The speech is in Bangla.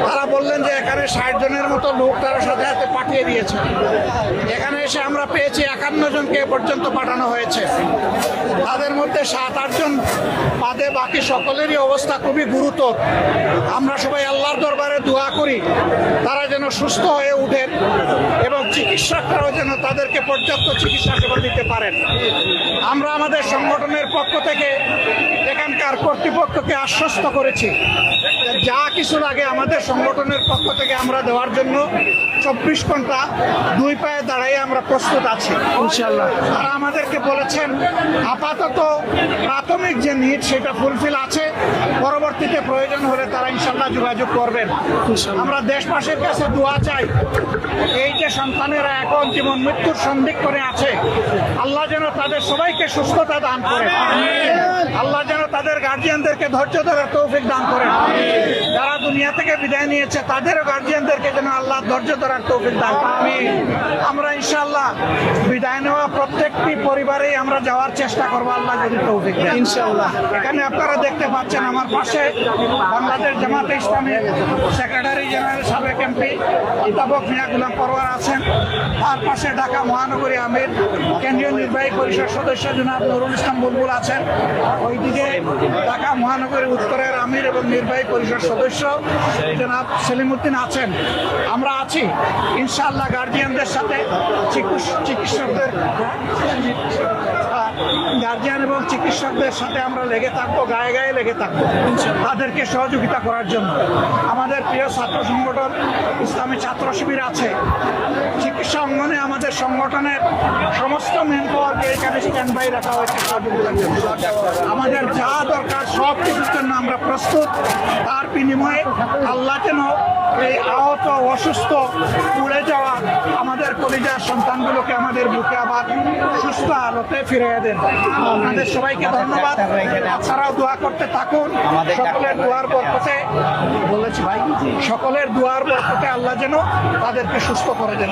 তারা বললেন যে এখানে ষাট জনের মতো লোক তারা সাথে সাথে পাঠিয়ে দিয়েছে। এখানে এসে আমরা পেয়েছি একান্ন জনকে পর্যন্ত পাঠানো হয়েছে। মধ্যে সাত আটজন বাদে বাকি সকলেরই অবস্থা খুবই গুরুতর। আমরা সবাই আল্লাহর দরবারে দোয়া করি তারা যেন সুস্থ হয়ে উঠেন এবং চিকিৎসকরাও যেন তাদেরকে পর্যাপ্ত চিকিৎসা সেবা দিতে পারেন। আমরা আমাদের সংগঠনের পক্ষ থেকে এখানকার কর্তৃপক্ষকে আশ্বস্ত করেছি যা কিছু লাগে আমাদের সংগঠনের পক্ষ থেকে আমরা দেওয়ার জন্য চব্বিশ ঘণ্টা দুই পায়ে দাঁড়াই আমরা প্রস্তুত আছি। ইনশাল্লাহ তারা আমাদেরকে বলেছেন আপাতত প্রাথমিক যে নিড সেটা ফুলফিল আছে। পরবর্তীতে প্রয়োজন হলে তারা ইনশাল্লাহ যোগাযোগ করবেন। আমরা দেশবাসীর কাছে দোয়া চাই এই যে সন্তানেরা এখন জীবন মৃত্যুর সন্দিক্ষণে আছে আল্লাহ যেন তাদের সবাইকে সুস্থতা দান করে। আল্লাহ যেন তাদের গার্জিয়ানদেরকে ধৈর্য ধরার তৌফিক দান করেন যারা দুনিয়া থেকে বিদায় নিয়েছে তাদেরও গার্জিয়ানদেরকে যেন আল্লাহ ধৈর্য ধরার তৌফিক দান করেন আমরা ইনশাআল্লাহ বিদায় নেওয়া প্রত্যেকটি পরিবারেই আমরা যাওয়ার চেষ্টা করব আল্লাহ যদি তৌফিক দেন। ইনশাআল্লাহ। এখানে আপনারা দেখতে পাচ্ছেন আমার পাশে বাংলাদেশ জামাতে ইসলামী সেক্রেটারি জেনারেল সাবেক এমপি ইতাবক মিয়া গুলাম পরওয়ার আছেন। তার পাশে ঢাকা মহানগরী আমির কেন্দ্রীয় নির্বাহী পরিষদ সদস্য জনাব নুরুল ইসলাম বুলবুল আছেন। ওইদিকে ঢাকা মহানগরী উত্তরের আমির এবং নির্বাহী পরিষদ সদস্য জনাব সেলিমুদ্দিন আছেন। আমরা আছি। ইনশাআল্লাহ গার্জিয়ানদের সাথে চিকিৎস- চিকিৎসকদের গার্জিয়ান এবং চিকিৎসকদের সাথে আমরা লেগে থাকব, গায়ে গায়ে লেগে থাকব তাদেরকে সহযোগিতা করার জন্য। আমাদের প্রিয় ছাত্র সংগঠন, ইসলামী ছাত্র শিবির আছে। চিকিৎসা অঙ্গনে আমাদের সংগঠনের সমস্ত মেন পাওয়ারকে এখানে স্ট্যান্ড বাই রাখা হয়েছে আমাদের যা দরকার সব কিছুর জন্য আমরা প্রস্তুত। তার বিনিময়ে আল্লাহ যেন এই আহত, অসুস্থ, পুড়ে যাওয়া কলিজার সন্তানগুলোকে আমাদের বুকে আবার সুস্থ আলোতে ফিরিয়ে দেন। আপনাদের সবাইকে ধন্যবাদ। আপনারাও দোয়া করতে থাকুন। সকলের দোয়ার বরকতে বলেছি ভাই। সকলের দোয়ার বরকতে আল্লাহ যেন তাদেরকে সুস্থ করে দেন।